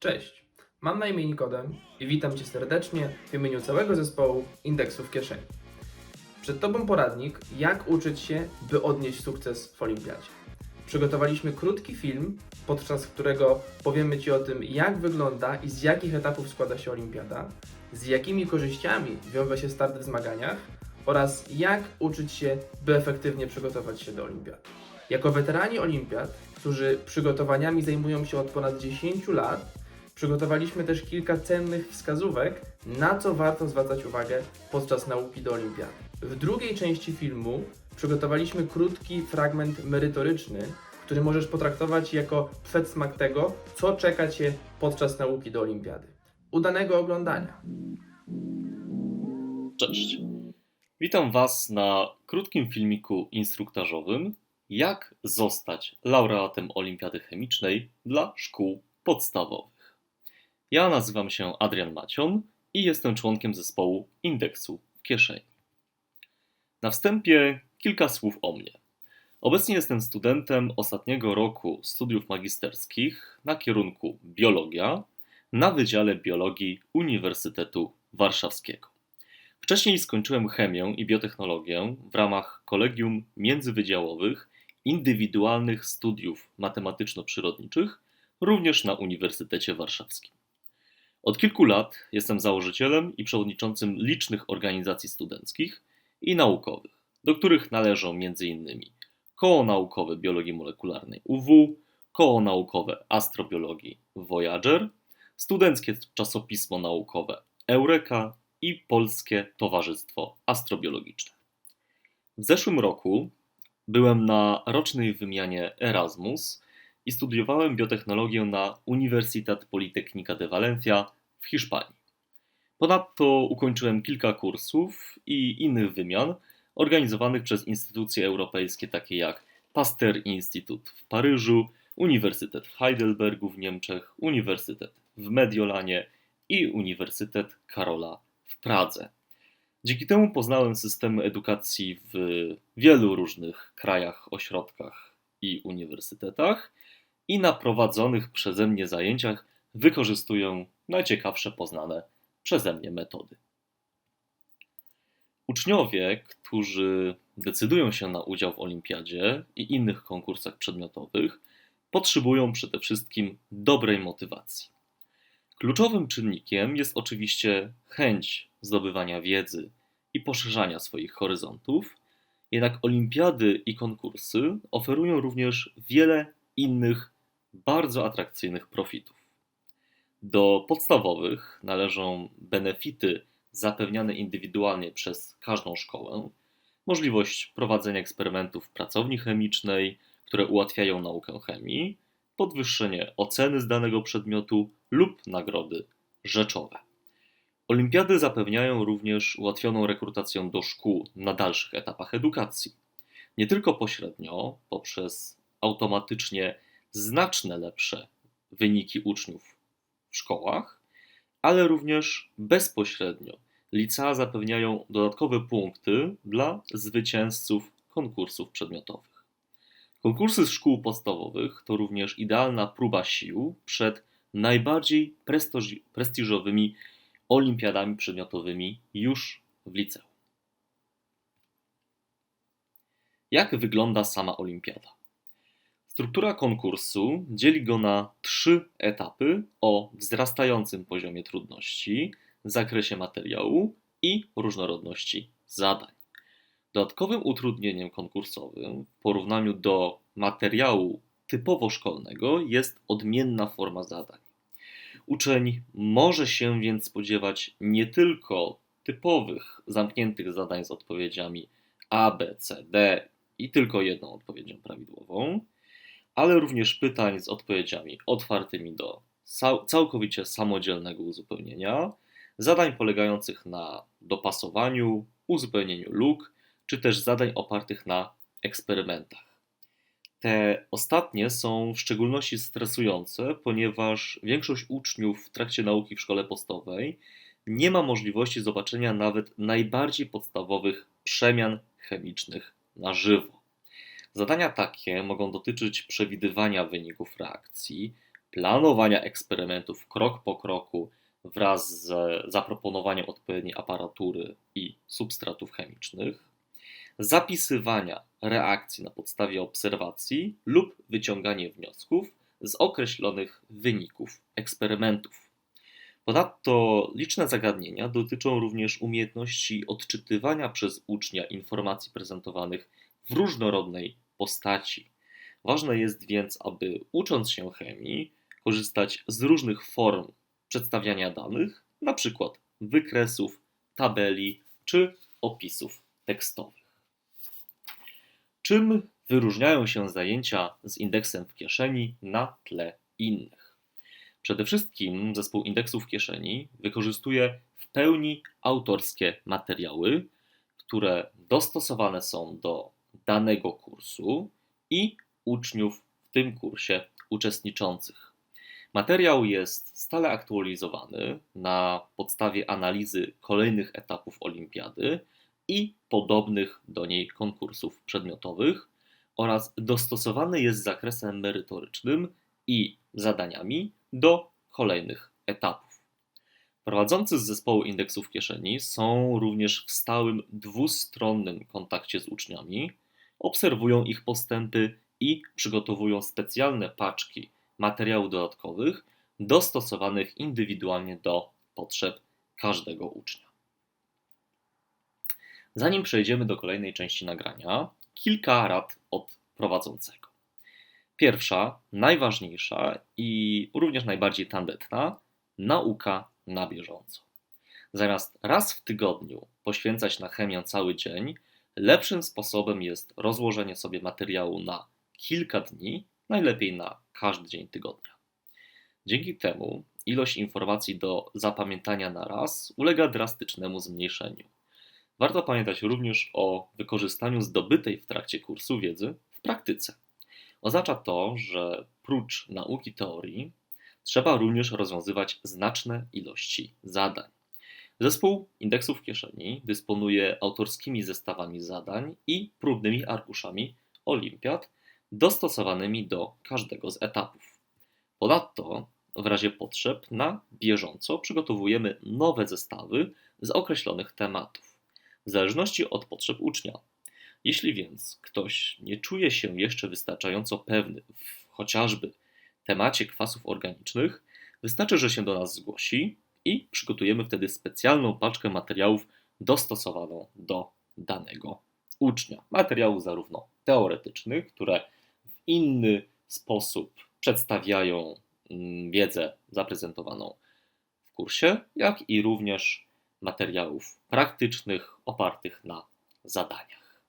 Cześć, mam na imię Nikodem i witam Cię serdecznie w imieniu całego zespołu Indeksu w kieszeni. Przed Tobą poradnik, jak uczyć się, by odnieść sukces w Olimpiadzie. Przygotowaliśmy krótki film, podczas którego powiemy Ci o tym, jak wygląda i z jakich etapów składa się Olimpiada, z jakimi korzyściami wiąże się start w zmaganiach oraz jak uczyć się, by efektywnie przygotować się do Olimpiady. Jako weterani Olimpiad, którzy przygotowaniami zajmują się od ponad 10 lat, przygotowaliśmy też kilka cennych wskazówek, na co warto zwracać uwagę podczas nauki do Olimpiady. W drugiej części filmu przygotowaliśmy krótki fragment merytoryczny, który możesz potraktować jako przedsmak tego, co czeka Cię podczas nauki do Olimpiady. Udanego oglądania! Cześć. Witam Was na krótkim filmiku instruktażowym Jak zostać laureatem Olimpiady Chemicznej dla szkół podstawowych. Ja nazywam się Adrian Macion i jestem członkiem zespołu Indeksu w kieszeni. Na wstępie kilka słów o mnie. Obecnie jestem studentem ostatniego roku studiów magisterskich na kierunku biologia na Wydziale Biologii Uniwersytetu Warszawskiego. Wcześniej skończyłem chemię i biotechnologię w ramach kolegium międzywydziałowych indywidualnych studiów matematyczno-przyrodniczych, również na Uniwersytecie Warszawskim. Od kilku lat jestem założycielem i przewodniczącym licznych organizacji studenckich i naukowych, do których należą m.in. Koło Naukowe Biologii Molekularnej UW, Koło Naukowe Astrobiologii Voyager, Studenckie Czasopismo Naukowe Eureka i Polskie Towarzystwo Astrobiologiczne. W zeszłym roku byłem na rocznej wymianie Erasmus i studiowałem biotechnologię na Universitat Politecnica de Valencia w Hiszpanii. Ponadto ukończyłem kilka kursów i innych wymian organizowanych przez instytucje europejskie takie jak Pasteur Institute w Paryżu, Uniwersytet w Heidelbergu w Niemczech, Uniwersytet w Mediolanie i Uniwersytet Karola w Pradze. Dzięki temu poznałem systemy edukacji w wielu różnych krajach, ośrodkach i uniwersytetach i na prowadzonych przeze mnie zajęciach wykorzystuję najciekawsze poznane przeze mnie metody. Uczniowie, którzy decydują się na udział w olimpiadzie i innych konkursach przedmiotowych, potrzebują przede wszystkim dobrej motywacji. Kluczowym czynnikiem jest oczywiście chęć zdobywania wiedzy i poszerzania swoich horyzontów, jednak olimpiady i konkursy oferują również wiele innych bardzo atrakcyjnych profitów. Do podstawowych należą benefity zapewniane indywidualnie przez każdą szkołę, możliwość prowadzenia eksperymentów w pracowni chemicznej, które ułatwiają naukę chemii, podwyższenie oceny z danego przedmiotu lub nagrody rzeczowe. Olimpiady zapewniają również ułatwioną rekrutację do szkół na dalszych etapach edukacji. Nie tylko pośrednio, poprzez automatycznie znaczne lepsze wyniki uczniów w szkołach, ale również bezpośrednio. Licea zapewniają dodatkowe punkty dla zwycięzców konkursów przedmiotowych. Konkursy z szkół podstawowych to również idealna próba sił przed najbardziej prestiż- prestiżowymi olimpiadami przedmiotowymi już w liceum. Jak wygląda sama olimpiada? Struktura konkursu dzieli go na trzy etapy o wzrastającym poziomie trudności, zakresie materiału i różnorodności zadań. Dodatkowym utrudnieniem konkursowym w porównaniu do materiału typowo szkolnego jest odmienna forma zadań. Uczeń może się więc spodziewać nie tylko typowych, zamkniętych zadań z odpowiedziami A, B, C, D i tylko jedną odpowiedzią prawidłową, ale również pytań z odpowiedziami otwartymi do cał- całkowicie samodzielnego uzupełnienia, zadań polegających na dopasowaniu, uzupełnieniu luk, czy też zadań opartych na eksperymentach. Te ostatnie są w szczególności stresujące, ponieważ większość uczniów w trakcie nauki w szkole podstawowej nie ma możliwości zobaczenia nawet najbardziej podstawowych przemian chemicznych na żywo. Zadania takie mogą dotyczyć przewidywania wyników reakcji, planowania eksperymentów krok po kroku wraz z zaproponowaniem odpowiedniej aparatury i substratów chemicznych, zapisywania reakcji na podstawie obserwacji lub wyciąganie wniosków z określonych wyników eksperymentów. Ponadto liczne zagadnienia dotyczą również umiejętności odczytywania przez ucznia informacji prezentowanych w różnorodnej postaci. Ważne jest więc, aby ucząc się chemii, korzystać z różnych form przedstawiania danych, np. wykresów, tabeli czy opisów tekstowych. Czym wyróżniają się zajęcia z indeksem w kieszeni na tle innych? Przede wszystkim zespół indeksów w kieszeni wykorzystuje w pełni autorskie materiały, które dostosowane są do danego kursu i uczniów w tym kursie uczestniczących. Materiał jest stale aktualizowany na podstawie analizy kolejnych etapów olimpiady i podobnych do niej konkursów przedmiotowych oraz dostosowany jest zakresem merytorycznym i zadaniami do kolejnych etapów. Prowadzący z zespołu indeksów kieszeni są również w stałym dwustronnym kontakcie z uczniami, obserwują ich postępy i przygotowują specjalne paczki materiałów dodatkowych dostosowanych indywidualnie do potrzeb każdego ucznia. Zanim przejdziemy do kolejnej części nagrania, kilka rad od prowadzącego. Pierwsza, najważniejsza i również najbardziej tandetna nauka na bieżąco. Zamiast raz w tygodniu poświęcać na chemię cały dzień, lepszym sposobem jest rozłożenie sobie materiału na kilka dni, najlepiej na każdy dzień tygodnia. Dzięki temu ilość informacji do zapamiętania na raz ulega drastycznemu zmniejszeniu. Warto pamiętać również o wykorzystaniu zdobytej w trakcie kursu wiedzy w praktyce. Oznacza to, że prócz nauki teorii trzeba również rozwiązywać znaczne ilości zadań. Zespół indeksów kieszeni dysponuje autorskimi zestawami zadań i próbnymi arkuszami olimpiad dostosowanymi do każdego z etapów. Ponadto, w razie potrzeb, na bieżąco przygotowujemy nowe zestawy z określonych tematów, w zależności od potrzeb ucznia. Jeśli więc ktoś nie czuje się jeszcze wystarczająco pewny w chociażby temacie kwasów organicznych, wystarczy, że się do nas zgłosi i przygotujemy wtedy specjalną paczkę materiałów dostosowaną do danego ucznia. Materiałów zarówno teoretycznych, które w inny sposób przedstawiają mm, wiedzę zaprezentowaną w kursie, jak i również materiałów praktycznych opartych na zadaniach.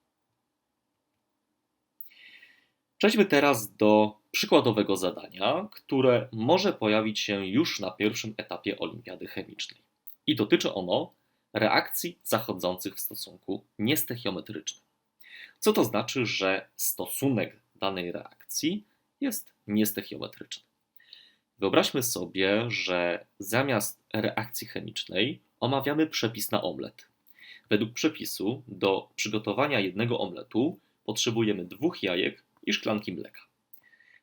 Przejdźmy teraz do przykładowego zadania, które może pojawić się już na pierwszym etapie olimpiady chemicznej. I dotyczy ono reakcji zachodzących w stosunku niestechiometrycznym. Co to znaczy, że stosunek danej reakcji jest niestechiometryczny? Wyobraźmy sobie, że zamiast reakcji chemicznej omawiamy przepis na omlet. Według przepisu do przygotowania jednego omletu potrzebujemy dwóch jajek i szklanki mleka.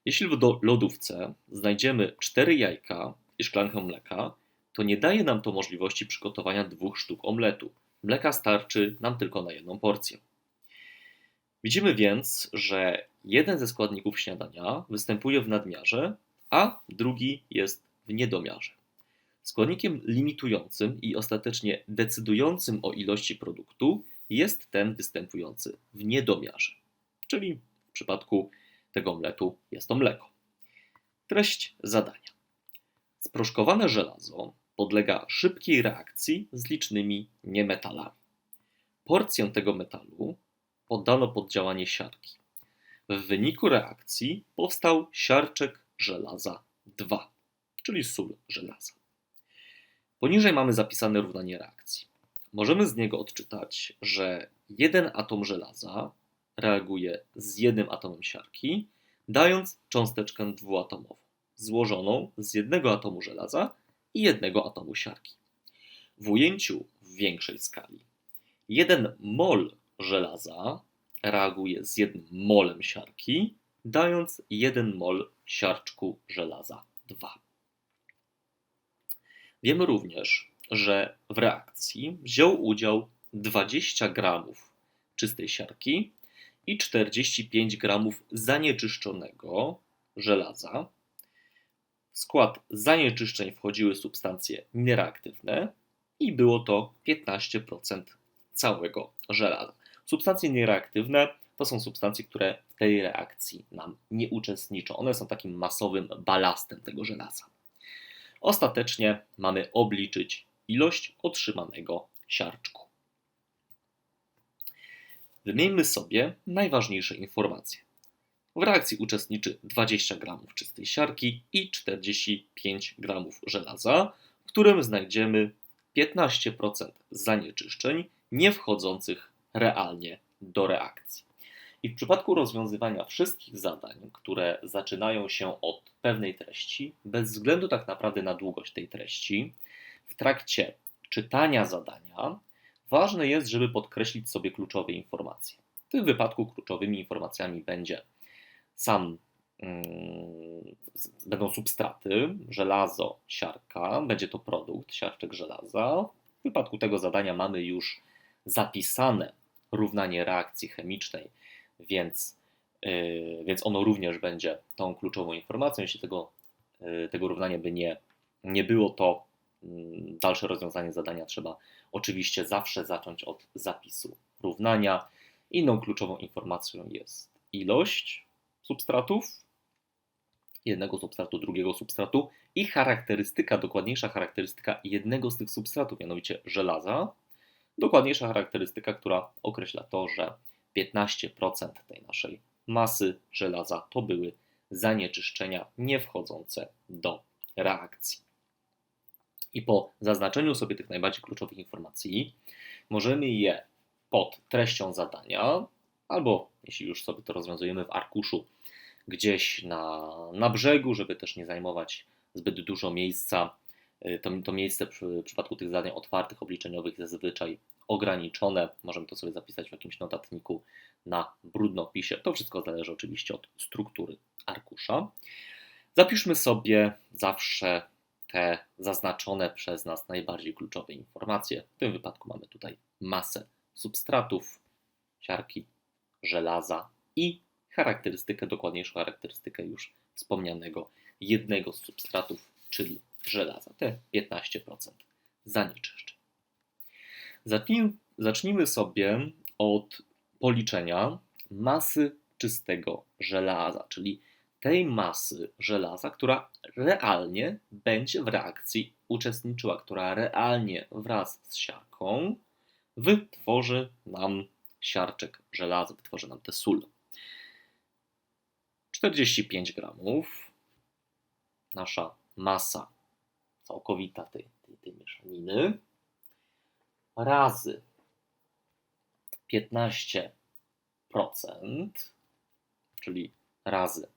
Jeśli w lodówce znajdziemy cztery jajka i szklankę mleka, to nie daje nam to możliwości przygotowania dwóch sztuk omletu. Mleka starczy nam tylko na jedną porcję. Widzimy więc, że jeden ze składników śniadania występuje w nadmiarze, a drugi jest w niedomiarze. Składnikiem limitującym i ostatecznie decydującym o ilości produktu jest ten występujący w niedomiarze, czyli w przypadku tego omletu jest to mleko. Treść zadania. Sproszkowane żelazo podlega szybkiej reakcji z licznymi niemetalami. Porcję tego metalu poddano pod działanie siarki. W wyniku reakcji powstał siarczek żelaza 2, czyli sól żelaza. Poniżej mamy zapisane równanie reakcji. Możemy z niego odczytać, że jeden atom żelaza reaguje z jednym atomem siarki, dając cząsteczkę dwuatomową, złożoną z jednego atomu żelaza i jednego atomu siarki. W ujęciu w większej skali, jeden mol żelaza reaguje z jednym molem siarki, dając jeden mol siarczku żelaza 2. Wiemy również, że w reakcji wziął udział 20 gramów czystej siarki i 45 gramów zanieczyszczonego żelaza. W skład zanieczyszczeń wchodziły substancje niereaktywne i było to 15% całego żelaza. Substancje niereaktywne to są substancje, które w tej reakcji nam nie uczestniczą. One są takim masowym balastem tego żelaza. Ostatecznie mamy obliczyć ilość otrzymanego siarczku. Wymieńmy sobie najważniejsze informacje. W reakcji uczestniczy 20 g czystej siarki i 45 g żelaza, w którym znajdziemy 15% zanieczyszczeń nie wchodzących realnie do reakcji. I w przypadku rozwiązywania wszystkich zadań, które zaczynają się od pewnej treści, bez względu tak naprawdę na długość tej treści, w trakcie czytania zadania ważne jest, żeby podkreślić sobie kluczowe informacje. W tym wypadku kluczowymi informacjami będzie sam mm, będą substraty, żelazo, siarka, będzie to produkt, siarczek żelaza. W wypadku tego zadania mamy już zapisane równanie reakcji chemicznej, więc, yy, więc ono również będzie tą kluczową informacją. Jeśli tego, yy, tego równania by nie, nie było, to yy, dalsze rozwiązanie zadania trzeba oczywiście zawsze zacząć od zapisu równania. Inną kluczową informacją jest ilość substratów, jednego substratu, drugiego substratu i charakterystyka, dokładniejsza charakterystyka jednego z tych substratów, mianowicie żelaza. Dokładniejsza charakterystyka, która określa to, że 15% tej naszej masy żelaza to były zanieczyszczenia nie wchodzące do reakcji. I po zaznaczeniu sobie tych najbardziej kluczowych informacji, możemy je pod treścią zadania, albo jeśli już sobie to rozwiązujemy w arkuszu, gdzieś na, na brzegu, żeby też nie zajmować zbyt dużo miejsca. To, to miejsce w przypadku tych zadań otwartych, obliczeniowych zazwyczaj ograniczone. Możemy to sobie zapisać w jakimś notatniku na brudnopisie. To wszystko zależy oczywiście od struktury arkusza. Zapiszmy sobie zawsze te zaznaczone przez nas najbardziej kluczowe informacje. W tym wypadku mamy tutaj masę substratów, siarki, żelaza i charakterystykę, dokładniejszą charakterystykę już wspomnianego jednego z substratów, czyli żelaza, te 15% zanieczyszczeń. Zacznijmy, sobie od policzenia masy czystego żelaza, czyli tej masy żelaza, która realnie będzie w reakcji uczestniczyła, która realnie wraz z siarką wytworzy nam siarczek żelaza, wytworzy nam tę sól. 45 gramów, nasza masa całkowita tej, tej, tej mieszaniny, razy 15%, czyli razy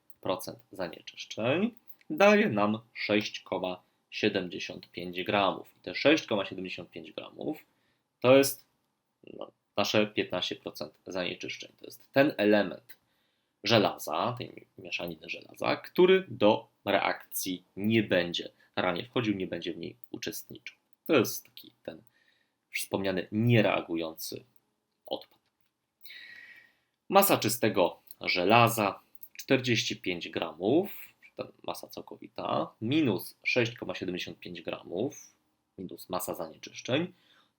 zanieczyszczeń, daje nam 6,75 gramów. I te 6,75 gramów to jest no, nasze 15% zanieczyszczeń. To jest ten element żelaza, tej mieszaniny żelaza, który do reakcji nie będzie ranie wchodził, nie będzie w niej uczestniczył. To jest taki ten wspomniany niereagujący odpad. Masa czystego żelaza 45 gramów, masa całkowita, minus 6,75 gramów, minus masa zanieczyszczeń,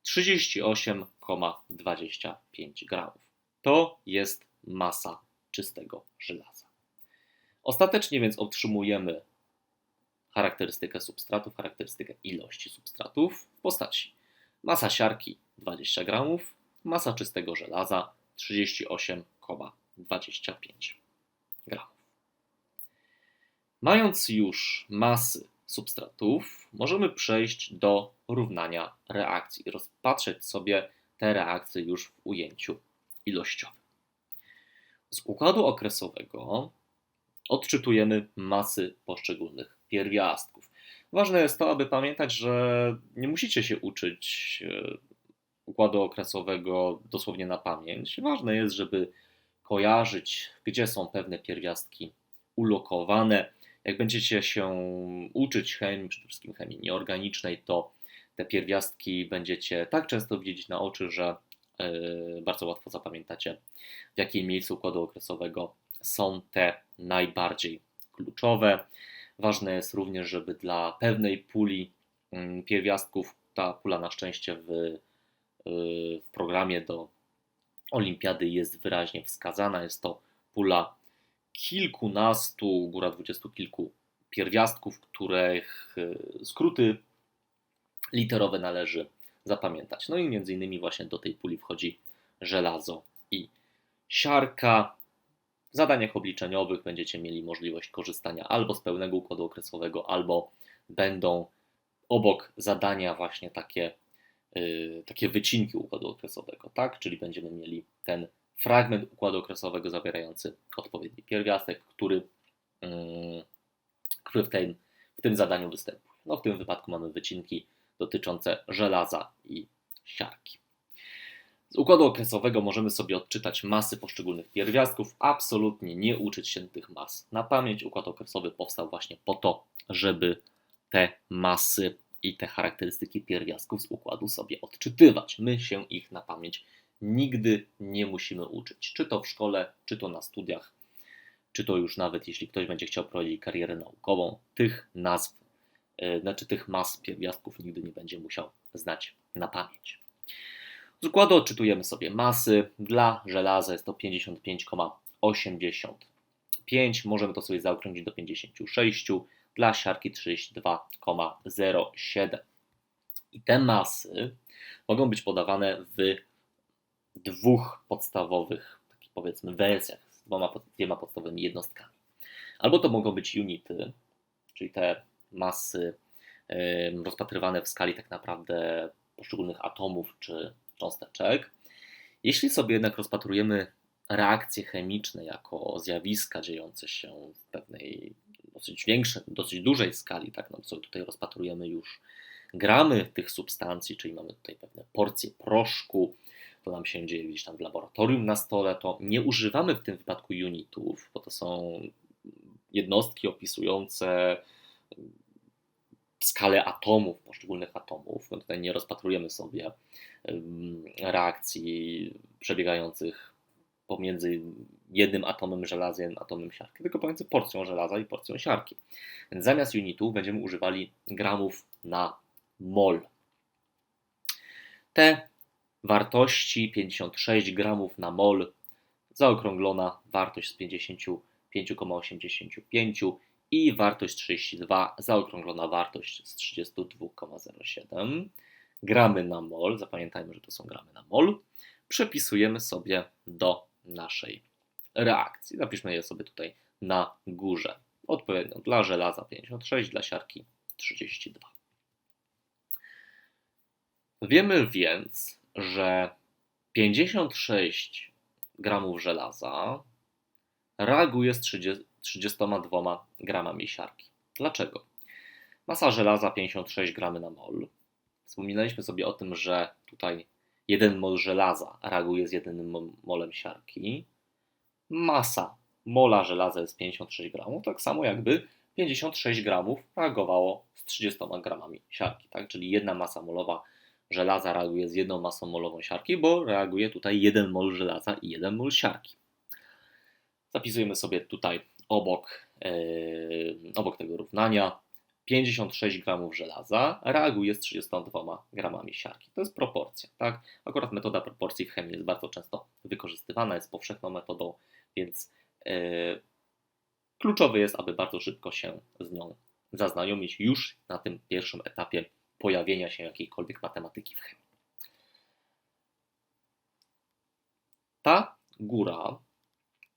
38,25 gramów. To jest masa czystego żelaza. Ostatecznie więc otrzymujemy charakterystykę substratów, charakterystykę ilości substratów w postaci masa siarki 20 gramów, masa czystego żelaza 38,25 gramów. Mając już masy substratów, możemy przejść do równania reakcji i rozpatrzeć sobie te reakcje już w ujęciu ilościowym. Z układu okresowego odczytujemy masy poszczególnych pierwiastków. Ważne jest to, aby pamiętać, że nie musicie się uczyć e, układu okresowego dosłownie na pamięć. Ważne jest, żeby kojarzyć, gdzie są pewne pierwiastki ulokowane, Jak będziecie się uczyć chemii, przede wszystkim chemii nieorganicznej, to te pierwiastki będziecie tak często widzieć na oczy, że yy, bardzo łatwo zapamiętacie, w jakim miejscu układu okresowego są te najbardziej kluczowe. Ważne jest również, żeby dla pewnej puli mm, pierwiastków, ta pula na szczęście w, yy, w programie do olimpiady jest wyraźnie wskazana. Jest to pula kilkunastu, góra dwudziestu kilku pierwiastków, których yy, skróty literowe należy zapamiętać. No i między innymi właśnie do tej puli wchodzi żelazo i siarka. W zadaniach obliczeniowych będziecie mieli możliwość korzystania albo z pełnego układu okresowego, albo będą obok zadania właśnie takie, takie wycinki układu okresowego, tak? Czyli będziemy mieli ten fragment układu okresowego zawierający odpowiedni pierwiastek, który, yy, który w, tym, w tym zadaniu występuje. No w tym wypadku mamy wycinki dotyczące żelaza i siarki. Z układu okresowego możemy sobie odczytać masy poszczególnych pierwiastków, absolutnie nie uczyć się tych mas na pamięć. Układ okresowy powstał właśnie po to, żeby te masy i te charakterystyki pierwiastków z układu sobie odczytywać. My się ich na pamięć nigdy nie musimy uczyć, czy to w szkole, czy to na studiach, czy to już nawet jeśli ktoś będzie chciał prowadzić karierę naukową, tych nazw, yy, znaczy tych mas pierwiastków nigdy nie będzie musiał znać na pamięć. Z układu odczytujemy sobie masy. Dla żelaza jest to 55,85. Możemy to sobie zaokrąglić do 56. Dla siarki 32,07. I te masy mogą być podawane w dwóch podstawowych, powiedzmy, wersjach, z dwoma, dwiema podstawowymi jednostkami. Albo to mogą być unity, czyli te masy rozpatrywane w skali tak naprawdę poszczególnych atomów czy cząsteczek. Jeśli sobie jednak rozpatrujemy reakcje chemiczne jako zjawiska dziejące się w pewnej dosyć większej, dosyć dużej skali, tak, no sobie tutaj rozpatrujemy już gramy tych substancji, czyli mamy tutaj pewne porcje proszku, to nam się dzieje gdzieś tam w laboratorium na stole, to nie używamy w tym wypadku unitów, bo to są jednostki opisujące skalę atomów, poszczególnych atomów. No tutaj nie rozpatrujemy sobie reakcji przebiegających pomiędzy jednym atomem żelaza i atomem siarki, tylko pomiędzy porcją żelaza i porcją siarki. Więc zamiast unitów będziemy używali gramów na mol. Te wartości 56 gramów na mol, zaokrąglona wartość z 55,85 i wartość 32, zaokrąglona wartość z 32,07 gramy na mol, zapamiętajmy, że to są gramy na mol, przepisujemy sobie do naszej reakcji. Zapiszmy je sobie tutaj na górze. Odpowiednio dla żelaza 56, dla siarki 32. Wiemy więc, że 56 gramów żelaza reaguje z 30, 32 gramami siarki. Dlaczego? Masa żelaza 56 gramy na mol. Wspominaliśmy sobie o tym, że tutaj 1 mol żelaza reaguje z 1 molem siarki. Masa mola żelaza jest 56 gramów, tak samo jakby 56 gramów reagowało z 30 gramami siarki, tak? Czyli jedna masa molowa żelaza reaguje z jedną masą molową siarki, bo reaguje tutaj 1 mol żelaza i 1 mol siarki. Zapisujemy sobie tutaj obok, yy, obok tego równania 56 gramów żelaza reaguje z 32 gramami siarki. To jest proporcja, tak? Akurat metoda proporcji w chemii jest bardzo często wykorzystywana, jest powszechną metodą, więc yy, kluczowe jest, aby bardzo szybko się z nią zaznajomić już na tym pierwszym etapie pojawienia się jakiejkolwiek matematyki w chemii. Ta góra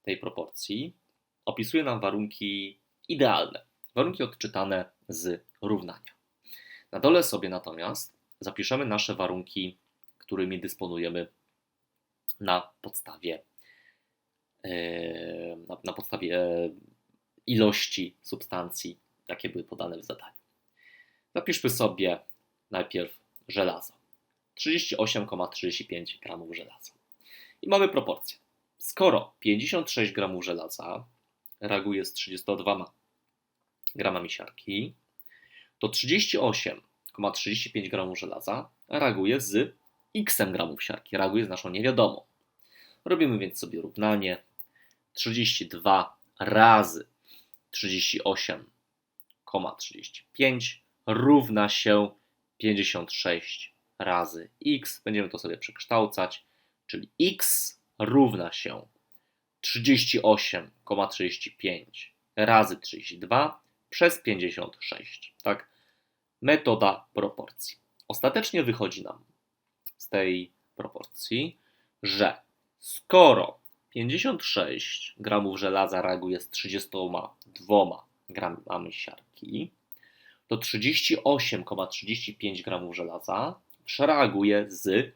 tej proporcji opisuje nam warunki idealne, warunki odczytane z równania. Na dole sobie natomiast zapiszemy nasze warunki, którymi dysponujemy na podstawie, e, na, na podstawie ilości substancji, jakie były podane w zadaniu. Zapiszmy sobie najpierw żelazo. 38,35 gramów żelaza. I mamy proporcję. Skoro 56 gramów żelaza reaguje z 32 gramami siarki, to 38,35 gramów żelaza reaguje z x gramów siarki, reaguje z naszą niewiadomą. Robimy więc sobie równanie 32 razy 38,35 równa się 56 razy x. Będziemy to sobie przekształcać, czyli x równa się 38,35 razy 32 przez 56. Tak? Metoda proporcji. Ostatecznie wychodzi nam z tej proporcji, że skoro 56 gramów żelaza reaguje z 32 gramami siarki, to 38,35 gramów żelaza przereaguje z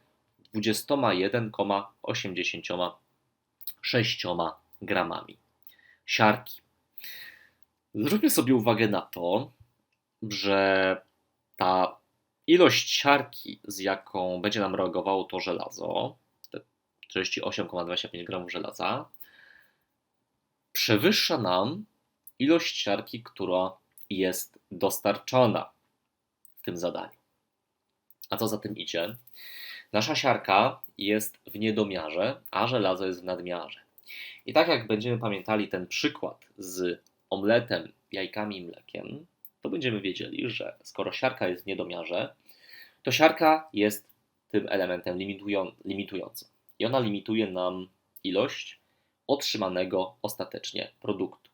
21,86 gramami siarki. Zwróćmy sobie uwagę na to, że ta ilość siarki, z jaką będzie nam reagowało to żelazo, te 38,25 gramów żelaza, przewyższa nam ilość siarki, która jest dostarczona w tym zadaniu. A co za tym idzie? Nasza siarka jest w niedomiarze, a żelazo jest w nadmiarze. I tak jak będziemy pamiętali ten przykład z omletem, jajkami i mlekiem, to będziemy wiedzieli, że skoro siarka jest w niedomiarze, to siarka jest tym elementem limitują, limitującym. I ona limituje nam ilość otrzymanego ostatecznie produktu.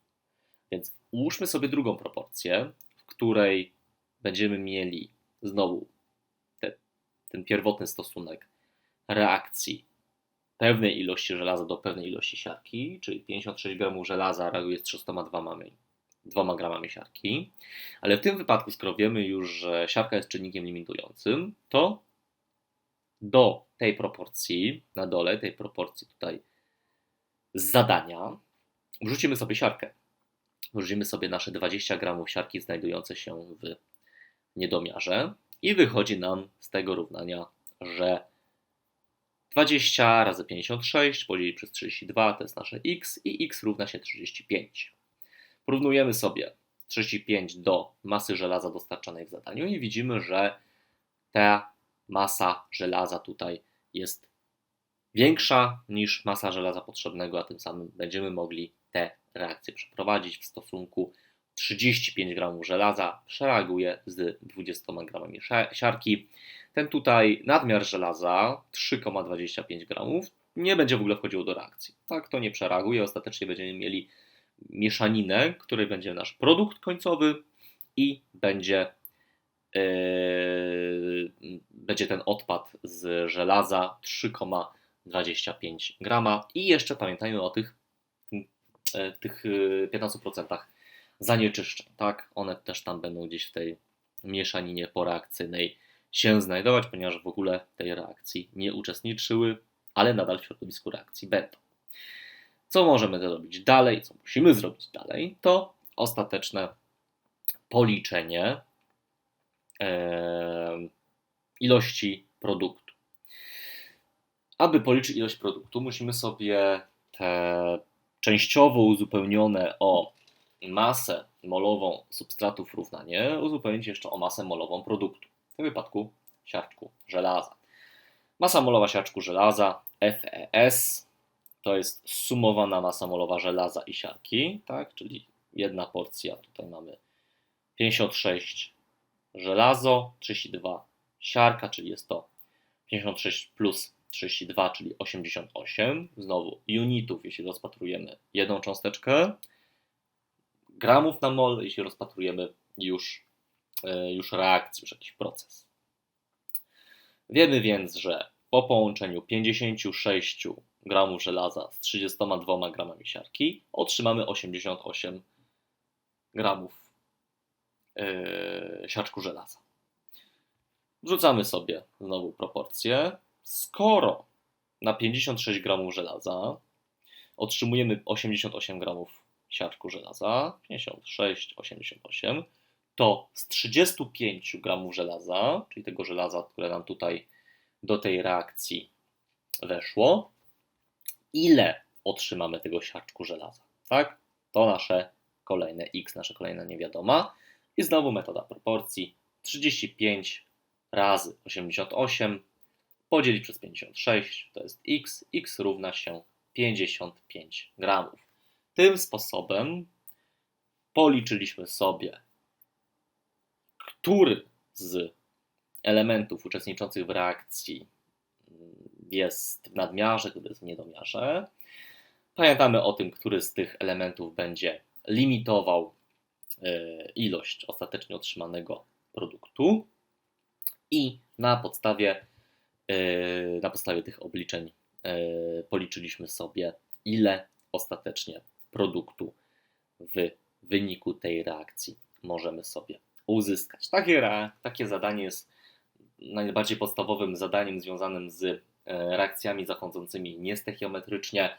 Więc ułóżmy sobie drugą proporcję, w której będziemy mieli znowu te, ten pierwotny stosunek reakcji pewnej ilości żelaza do pewnej ilości siarki, czyli 56 gramów żelaza reaguje z 302 mamy, 2 gramami siarki, ale w tym wypadku, skoro wiemy już, że siarka jest czynnikiem limitującym, to do tej proporcji, na dole tej proporcji tutaj z zadania, wrzucimy sobie siarkę. Wrzucimy sobie nasze 20 gramów siarki znajdujące się w niedomiarze i wychodzi nam z tego równania, że 20 razy 56 podzielić przez 32 to jest nasze x i x równa się 35. Porównujemy sobie 35 do masy żelaza dostarczanej w zadaniu i widzimy, że ta masa żelaza tutaj jest większa niż masa żelaza potrzebnego, a tym samym będziemy mogli te reakcje przeprowadzić w stosunku 35 gramów żelaza przereaguje z 20 gramami siarki. Ten tutaj nadmiar żelaza 3,25 gramów nie będzie w ogóle wchodziło do reakcji. Tak, to nie przereaguje. Ostatecznie będziemy mieli mieszaninę, której będzie nasz produkt końcowy i będzie, yy, będzie ten odpad z żelaza 3,25 grama. I jeszcze pamiętajmy o tych, yy, tych 15% zanieczyszczeń. Tak? One też tam będą gdzieś w tej mieszaninie poreakcyjnej się znajdować, ponieważ w ogóle tej reakcji nie uczestniczyły, ale nadal w środowisku reakcji będą. Co możemy zrobić dalej, co musimy zrobić dalej, to ostateczne policzenie e, ilości produktu. Aby policzyć ilość produktu, musimy sobie te częściowo uzupełnione o masę molową substratów równanie uzupełnić jeszcze o masę molową produktu. W tym wypadku siarczku żelaza. Masa molowa siarczku żelaza FES to jest sumowana masa molowa żelaza i siarki, tak? czyli jedna porcja, tutaj mamy 56 żelazo, 32 siarka, czyli jest to 56 plus 32, czyli 88. Znowu unitów, jeśli rozpatrujemy jedną cząsteczkę, gramów na mol, jeśli rozpatrujemy już, już reakcję, już jakiś proces. Wiemy więc, że po połączeniu 56 gramów żelaza z 32 gramami siarki otrzymamy 88 gramów yy, siarczku żelaza. Wrzucamy sobie znowu proporcję. Skoro na 56 gramów żelaza otrzymujemy 88 gramów siarczku żelaza, 56, 88, to z 35 gramów żelaza, czyli tego żelaza, które nam tutaj do tej reakcji weszło, ile otrzymamy tego siarczku żelaza, tak? To nasze kolejne x, nasza kolejna niewiadoma. I znowu metoda proporcji. 35 razy 88 podzielić przez 56 to jest x. x równa się 55 gramów. Tym sposobem policzyliśmy sobie, który z elementów uczestniczących w reakcji jest w nadmiarze, który jest w niedomiarze. Pamiętamy o tym, który z tych elementów będzie limitował e, ilość ostatecznie otrzymanego produktu i na podstawie, e, na podstawie tych obliczeń e, policzyliśmy sobie, ile ostatecznie produktu w wyniku tej reakcji możemy sobie uzyskać. Takie, takie zadanie jest najbardziej podstawowym zadaniem związanym z e, reakcjami zachodzącymi niestechiometrycznie.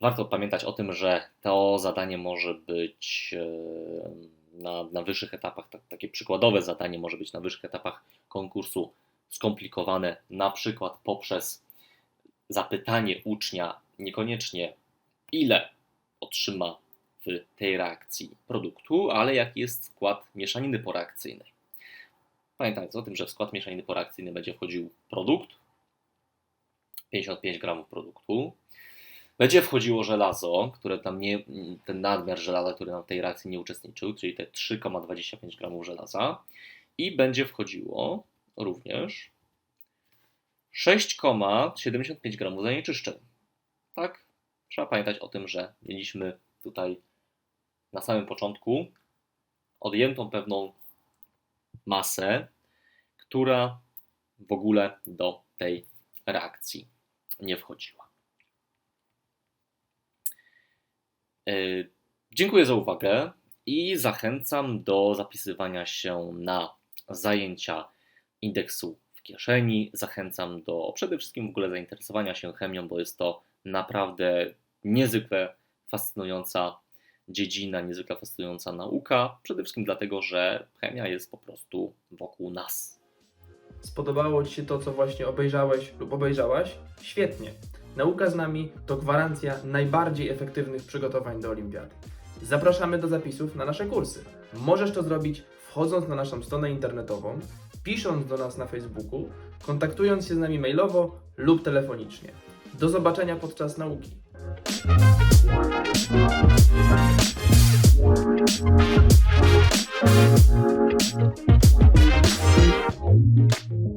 Warto pamiętać o tym, że to zadanie może być e, na, na wyższych etapach, tak, takie przykładowe zadanie może być na wyższych etapach konkursu skomplikowane, na przykład poprzez zapytanie ucznia niekoniecznie ile otrzyma tej reakcji produktu, ale jaki jest skład mieszaniny poreakcyjnej. Pamiętajcie o tym, że w skład mieszaniny poreakcyjnej będzie wchodził produkt, 55 gramów produktu. Będzie wchodziło żelazo, które tam nie, ten nadmiar żelaza, który nam w tej reakcji nie uczestniczył, czyli te 3,25 gramów żelaza. I będzie wchodziło również 6,75 gramów zanieczyszczeń. Tak? Trzeba pamiętać o tym, że mieliśmy tutaj na samym początku odjętą pewną masę, która w ogóle do tej reakcji nie wchodziła. Yy, Dziękuję za uwagę i zachęcam do zapisywania się na zajęcia indeksu w kieszeni. Zachęcam do przede wszystkim w ogóle zainteresowania się chemią, bo jest to naprawdę niezwykle fascynująca dziedzina, niezwykle fascynująca nauka. Przede wszystkim dlatego, że chemia jest po prostu wokół nas. Spodobało Ci się to, co właśnie obejrzałeś lub obejrzałaś? Świetnie. Nauka z nami to gwarancja najbardziej efektywnych przygotowań do olimpiady. Zapraszamy do zapisów na nasze kursy. Możesz to zrobić wchodząc na naszą stronę internetową, pisząc do nas na Facebooku, kontaktując się z nami mailowo lub telefonicznie. Do zobaczenia podczas nauki. Thank you.